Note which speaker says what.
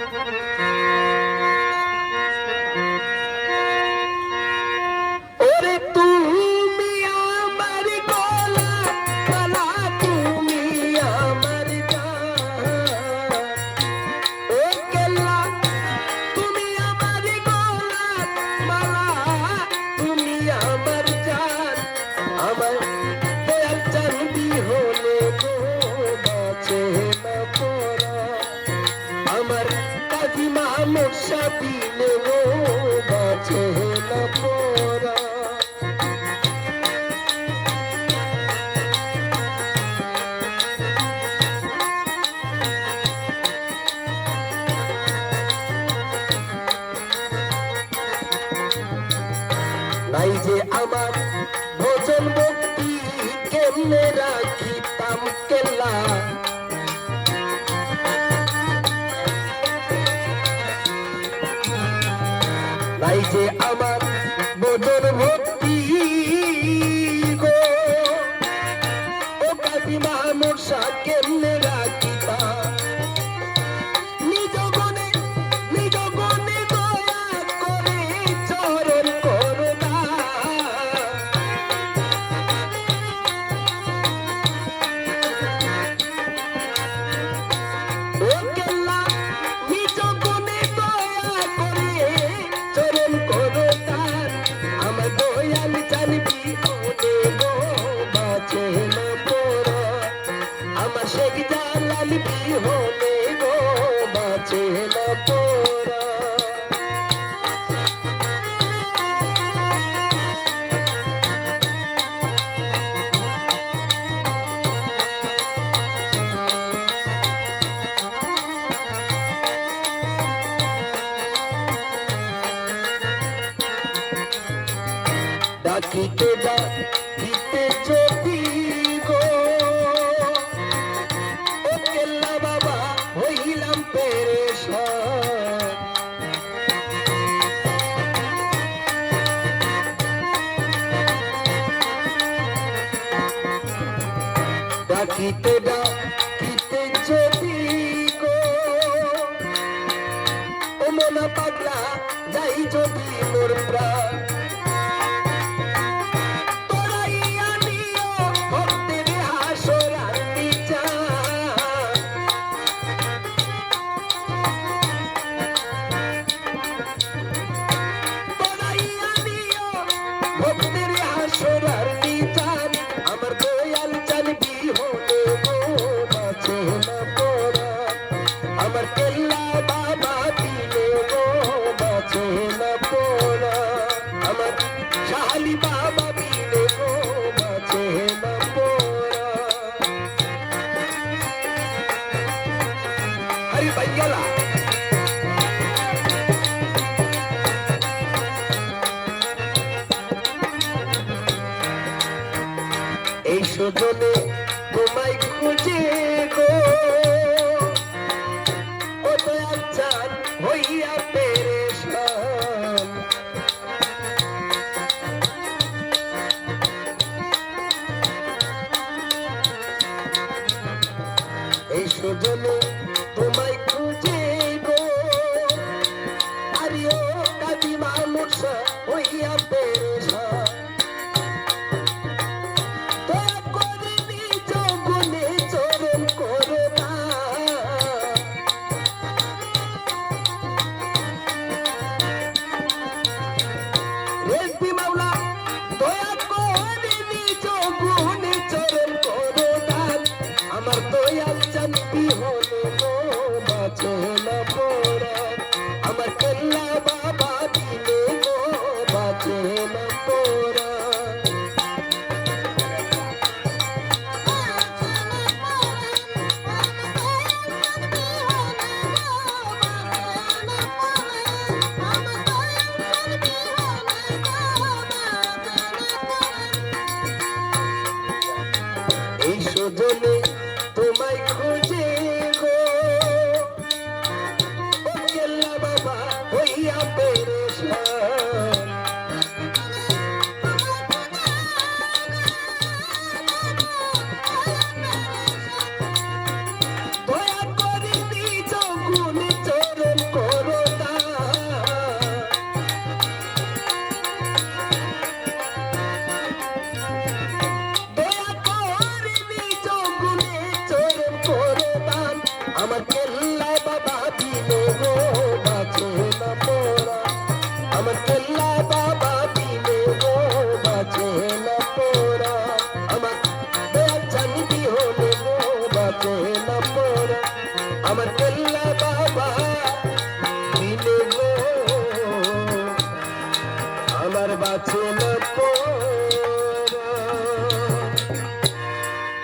Speaker 1: Thank you. সাবিলে গো বাঁচে না পরা নাই যে আমার ভোজন ভক্তি কেমনে রাখিতাম কেল্লা? নাই যে আমার ভোজন ভক্তি sleepy. ডাকিতে ডাকিতে যদি গো। ও বাবা, হইলাম পেরেশান। ডাকিতে ডাকিতে যদি গো। ও মনা পাগলা, যাই যদি মোর প্রাণ। এই সজনে তোমায় খুঁজে গো। ও আচ্ছা সজনে তোমায় খুঁজে গো। বাবা হইয়া পেরে